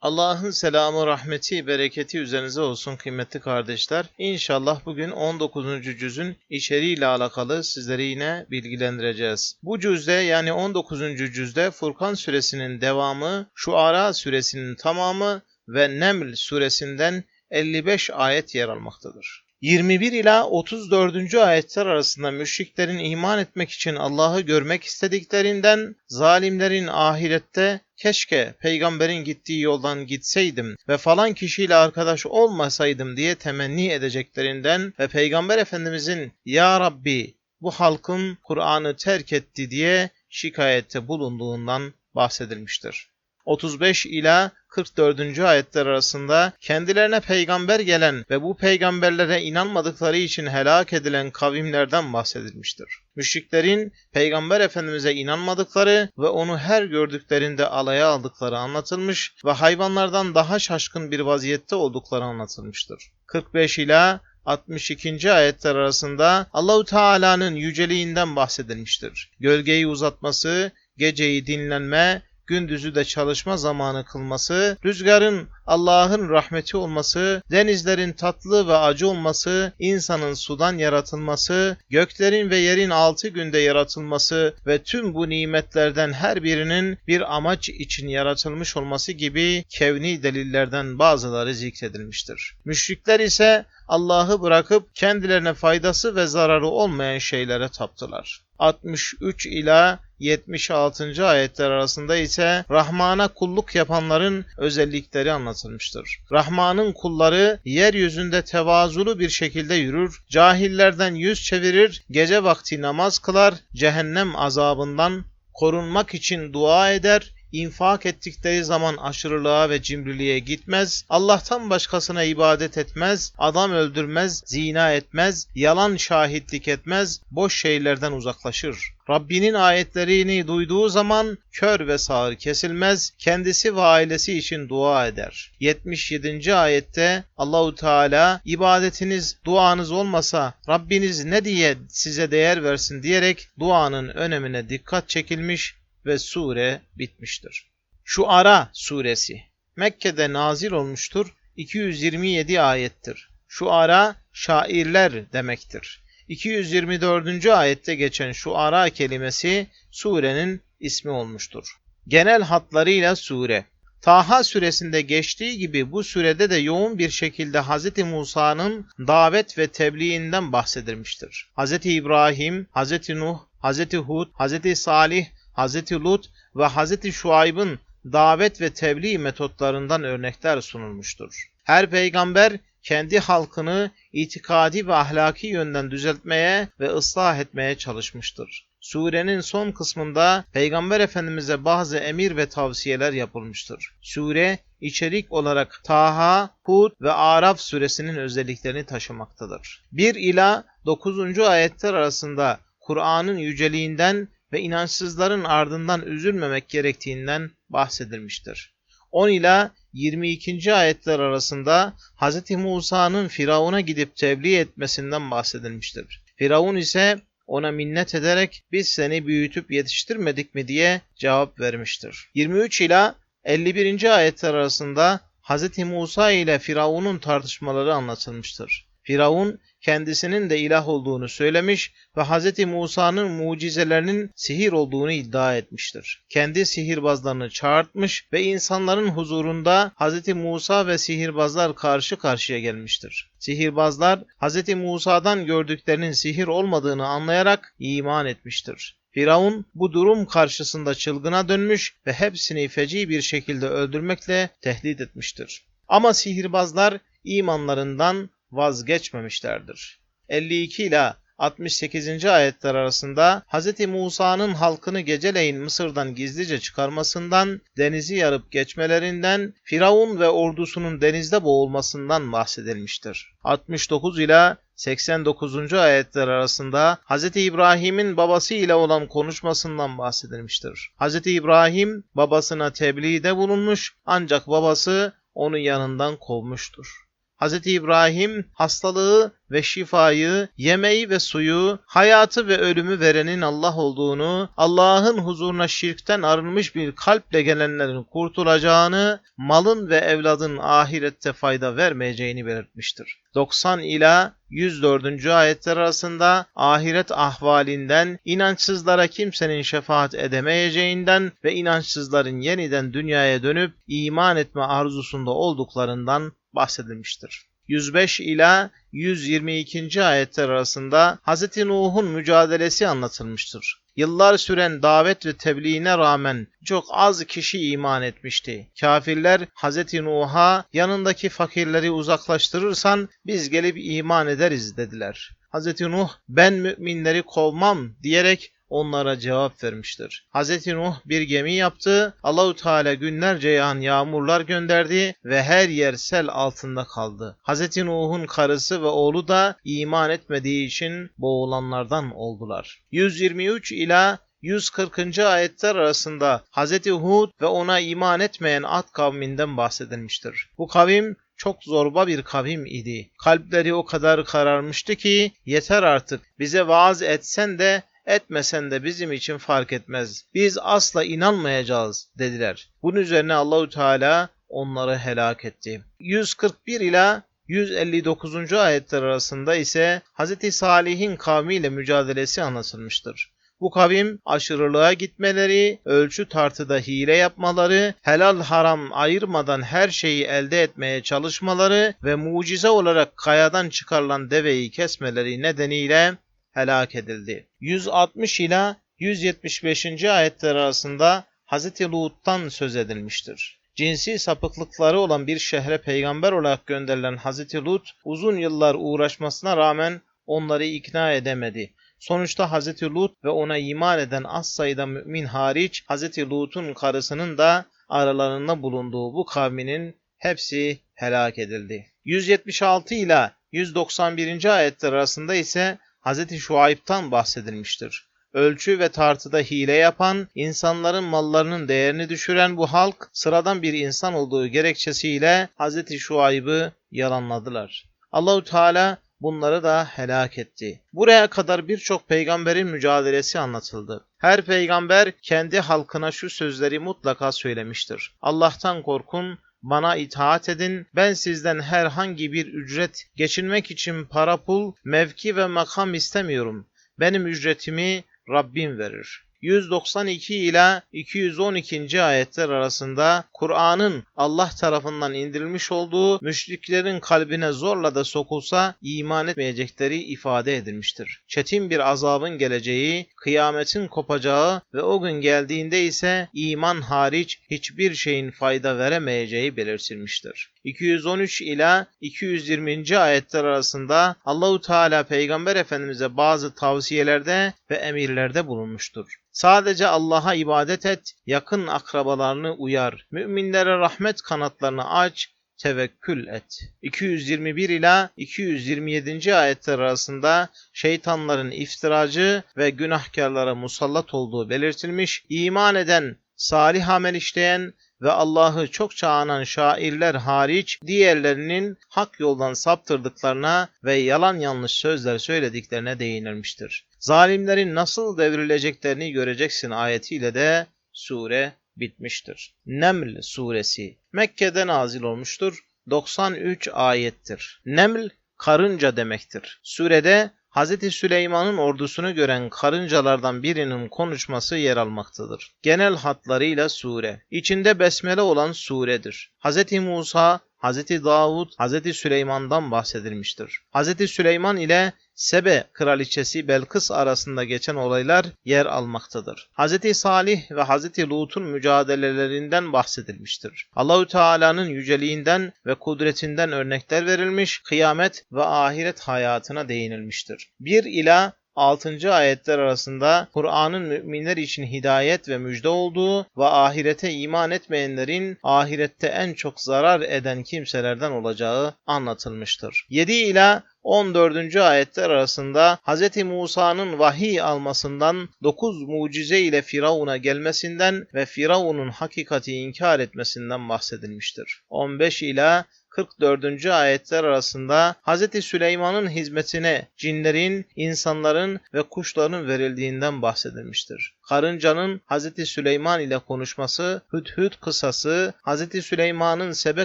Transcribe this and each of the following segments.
Allah'ın selamı, rahmeti, bereketi üzerinize olsun kıymetli kardeşler. İnşallah bugün 19. cüzün içeriğiyle alakalı sizleri yine bilgilendireceğiz. Bu cüzde yani 19. cüzde Furkan suresinin devamı, Şuara suresinin tamamı ve Neml suresinden 55 ayet yer almaktadır. 21 ila 34. ayetler arasında müşriklerin iman etmek için Allah'ı görmek istediklerinden, zalimlerin ahirette keşke peygamberin gittiği yoldan gitseydim ve falan kişiyle arkadaş olmasaydım diye temenni edeceklerinden ve peygamber efendimizin ya Rabbi bu halkın Kur'an'ı terk etti diye şikayette bulunduğundan bahsedilmiştir. 35 ila 44. ayetler arasında kendilerine peygamber gelen ve bu peygamberlere inanmadıkları için helak edilen kavimlerden bahsedilmiştir. Müşriklerin peygamber efendimize inanmadıkları ve onu her gördüklerinde alaya aldıkları anlatılmış ve hayvanlardan daha şaşkın bir vaziyette oldukları anlatılmıştır. 45 ila 62. ayetler arasında Allahu Teala'nın yüceliğinden bahsedilmiştir. Gölgeyi uzatması, geceyi dinlenme gündüzü de çalışma zamanı kılması, rüzgarın Allah'ın rahmeti olması, denizlerin tatlı ve acı olması, insanın sudan yaratılması, göklerin ve yerin altı günde yaratılması ve tüm bu nimetlerden her birinin bir amaç için yaratılmış olması gibi kevni delillerden bazıları zikredilmiştir. Müşrikler ise Allah'ı bırakıp kendilerine faydası ve zararı olmayan şeylere taptılar. 63 ila 76. ayetler arasında ise Rahman'a kulluk yapanların özellikleri anlatılmıştır. Rahman'ın kulları yeryüzünde tevazulu bir şekilde yürür, cahillerden yüz çevirir, gece vakti namaz kılar, cehennem azabından korunmak için dua eder, infak ettikleri zaman aşırılığa ve cimriliğe gitmez, Allah'tan başkasına ibadet etmez, adam öldürmez, zina etmez, yalan şahitlik etmez, boş şeylerden uzaklaşır. Rabbinin ayetlerini duyduğu zaman kör ve sağır kesilmez, kendisi ve ailesi için dua eder. 77. ayette Allahu Teala ibadetiniz, duanız olmasa Rabbiniz ne diye size değer versin diyerek duanın önemine dikkat çekilmiş ve sure bitmiştir. Şu Ara suresi Mekke'de nazil olmuştur. 227 ayettir. Şu ara şairler demektir. 224. ayette geçen şu ara kelimesi surenin ismi olmuştur. Genel hatlarıyla sure Taha suresinde geçtiği gibi bu surede de yoğun bir şekilde Hz. Musa'nın davet ve tebliğinden bahsedilmiştir. Hz. İbrahim, Hz. Nuh, Hz. Hud, Hz. Salih, Hz. Lut ve Hz. Şuayb'ın davet ve tebliğ metotlarından örnekler sunulmuştur. Her peygamber kendi halkını itikadi ve ahlaki yönden düzeltmeye ve ıslah etmeye çalışmıştır. Surenin son kısmında Peygamber Efendimiz'e bazı emir ve tavsiyeler yapılmıştır. Sure içerik olarak Taha, Hud ve Araf suresinin özelliklerini taşımaktadır. 1 ila 9. ayetler arasında Kur'an'ın yüceliğinden ve inançsızların ardından üzülmemek gerektiğinden bahsedilmiştir. 10 ila 22. ayetler arasında Hz. Musa'nın Firavun'a gidip tebliğ etmesinden bahsedilmiştir. Firavun ise ona minnet ederek biz seni büyütüp yetiştirmedik mi diye cevap vermiştir. 23 ila 51. ayetler arasında Hz. Musa ile Firavun'un tartışmaları anlatılmıştır. Firavun kendisinin de ilah olduğunu söylemiş ve Hz. Musa'nın mucizelerinin sihir olduğunu iddia etmiştir. Kendi sihirbazlarını çağırtmış ve insanların huzurunda Hz. Musa ve sihirbazlar karşı karşıya gelmiştir. Sihirbazlar Hz. Musa'dan gördüklerinin sihir olmadığını anlayarak iman etmiştir. Firavun bu durum karşısında çılgına dönmüş ve hepsini feci bir şekilde öldürmekle tehdit etmiştir. Ama sihirbazlar imanlarından vazgeçmemişlerdir. 52 ile 68. ayetler arasında Hz. Musa'nın halkını geceleyin Mısır'dan gizlice çıkarmasından, denizi yarıp geçmelerinden, Firavun ve ordusunun denizde boğulmasından bahsedilmiştir. 69 ile 89. ayetler arasında Hz. İbrahim'in babası ile olan konuşmasından bahsedilmiştir. Hz. İbrahim babasına tebliğde bulunmuş ancak babası onu yanından kovmuştur. Hz. İbrahim hastalığı ve şifayı, yemeği ve suyu, hayatı ve ölümü verenin Allah olduğunu, Allah'ın huzuruna şirkten arınmış bir kalple gelenlerin kurtulacağını, malın ve evladın ahirette fayda vermeyeceğini belirtmiştir. 90 ila 104. ayetler arasında ahiret ahvalinden, inançsızlara kimsenin şefaat edemeyeceğinden ve inançsızların yeniden dünyaya dönüp iman etme arzusunda olduklarından bahsedilmiştir. 105 ila 122. ayetler arasında Hz. Nuh'un mücadelesi anlatılmıştır. Yıllar süren davet ve tebliğine rağmen çok az kişi iman etmişti. Kafirler Hz. Nuh'a yanındaki fakirleri uzaklaştırırsan biz gelip iman ederiz dediler. Hz. Nuh ben müminleri kovmam diyerek onlara cevap vermiştir. Hz. Nuh bir gemi yaptı, Allahu Teala günlerce yağan yağmurlar gönderdi ve her yer sel altında kaldı. Hz. Nuh'un karısı ve oğlu da iman etmediği için boğulanlardan oldular. 123 ila 140. ayetler arasında Hz. Hud ve ona iman etmeyen Ad kavminden bahsedilmiştir. Bu kavim çok zorba bir kavim idi. Kalpleri o kadar kararmıştı ki yeter artık bize vaaz etsen de etmesen de bizim için fark etmez. Biz asla inanmayacağız dediler. Bunun üzerine Allahü Teala onları helak etti. 141 ila 159. ayetler arasında ise Hz. Salih'in kavmiyle mücadelesi anlatılmıştır. Bu kavim aşırılığa gitmeleri, ölçü tartıda hile yapmaları, helal haram ayırmadan her şeyi elde etmeye çalışmaları ve mucize olarak kayadan çıkarılan deveyi kesmeleri nedeniyle helak edildi. 160 ila 175. ayetler arasında Hz. Lut'tan söz edilmiştir. Cinsi sapıklıkları olan bir şehre peygamber olarak gönderilen Hz. Lut uzun yıllar uğraşmasına rağmen onları ikna edemedi. Sonuçta Hz. Lut ve ona iman eden az sayıda mümin hariç Hz. Lut'un karısının da aralarında bulunduğu bu kavminin hepsi helak edildi. 176 ila 191. ayetler arasında ise Hz. Şuayb'tan bahsedilmiştir. Ölçü ve tartıda hile yapan, insanların mallarının değerini düşüren bu halk sıradan bir insan olduğu gerekçesiyle Hz. Şuayb'ı yalanladılar. Allahu Teala bunları da helak etti. Buraya kadar birçok peygamberin mücadelesi anlatıldı. Her peygamber kendi halkına şu sözleri mutlaka söylemiştir. Allah'tan korkun, bana itaat edin, ben sizden herhangi bir ücret, geçinmek için para pul, mevki ve makam istemiyorum. Benim ücretimi Rabbim verir. 192 ila 212. ayetler arasında Kur'an'ın Allah tarafından indirilmiş olduğu müşriklerin kalbine zorla da sokulsa iman etmeyecekleri ifade edilmiştir. Çetin bir azabın geleceği, kıyametin kopacağı ve o gün geldiğinde ise iman hariç hiçbir şeyin fayda veremeyeceği belirtilmiştir. 213 ila 220. ayetler arasında Allahu Teala Peygamber Efendimize bazı tavsiyelerde ve emirlerde bulunmuştur. Sadece Allah'a ibadet et, yakın akrabalarını uyar, müminlere rahmet kanatlarını aç, tevekkül et. 221 ila 227. ayetler arasında şeytanların iftiracı ve günahkarlara musallat olduğu belirtilmiş, iman eden, salih amel işleyen ve Allah'ı çokça anan şairler hariç diğerlerinin hak yoldan saptırdıklarına ve yalan yanlış sözler söylediklerine değinilmiştir. Zalimlerin nasıl devrileceklerini göreceksin ayetiyle de sure bitmiştir. Neml suresi Mekke'de nazil olmuştur. 93 ayettir. Neml karınca demektir. Surede Hz. Süleyman'ın ordusunu gören karıncalardan birinin konuşması yer almaktadır. Genel hatlarıyla sure. İçinde besmele olan suredir. Hz. Musa, Hz. Davud, Hz. Süleyman'dan bahsedilmiştir. Hz. Süleyman ile Sebe kraliçesi Belkıs arasında geçen olaylar yer almaktadır. Hz. Salih ve Hz. Lut'un mücadelelerinden bahsedilmiştir. Allahü Teala'nın yüceliğinden ve kudretinden örnekler verilmiş, kıyamet ve ahiret hayatına değinilmiştir. 1 ila 6. ayetler arasında Kur'an'ın müminler için hidayet ve müjde olduğu ve ahirete iman etmeyenlerin ahirette en çok zarar eden kimselerden olacağı anlatılmıştır. 7 ila 14. ayetler arasında Hz. Musa'nın vahiy almasından 9 mucize ile Firavun'a gelmesinden ve Firavun'un hakikati inkar etmesinden bahsedilmiştir. 15 ila 44. ayetler arasında Hz. Süleyman'ın hizmetine cinlerin, insanların ve kuşların verildiğinden bahsedilmiştir. Karıncanın Hz. Süleyman ile konuşması, Hüdhüd kısası, Hz. Süleyman'ın Sebe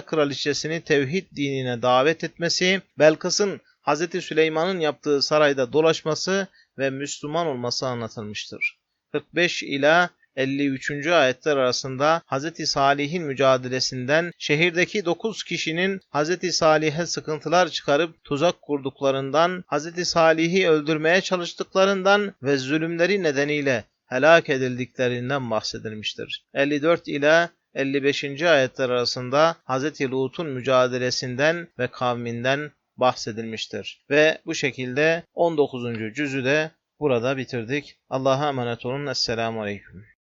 kraliçesini tevhid dinine davet etmesi, Belkıs'ın Hz. Süleyman'ın yaptığı sarayda dolaşması ve Müslüman olması anlatılmıştır. 45 ila 53. ayetler arasında Hz. Salih'in mücadelesinden, şehirdeki 9 kişinin Hz. Salih'e sıkıntılar çıkarıp tuzak kurduklarından, Hz. Salih'i öldürmeye çalıştıklarından ve zulümleri nedeniyle helak edildiklerinden bahsedilmiştir. 54 ila 55. ayetler arasında Hz. Lut'un mücadelesinden ve kavminden bahsedilmiştir. Ve bu şekilde 19. cüzü de burada bitirdik. Allah'a emanet olun. Esselamu Aleyküm.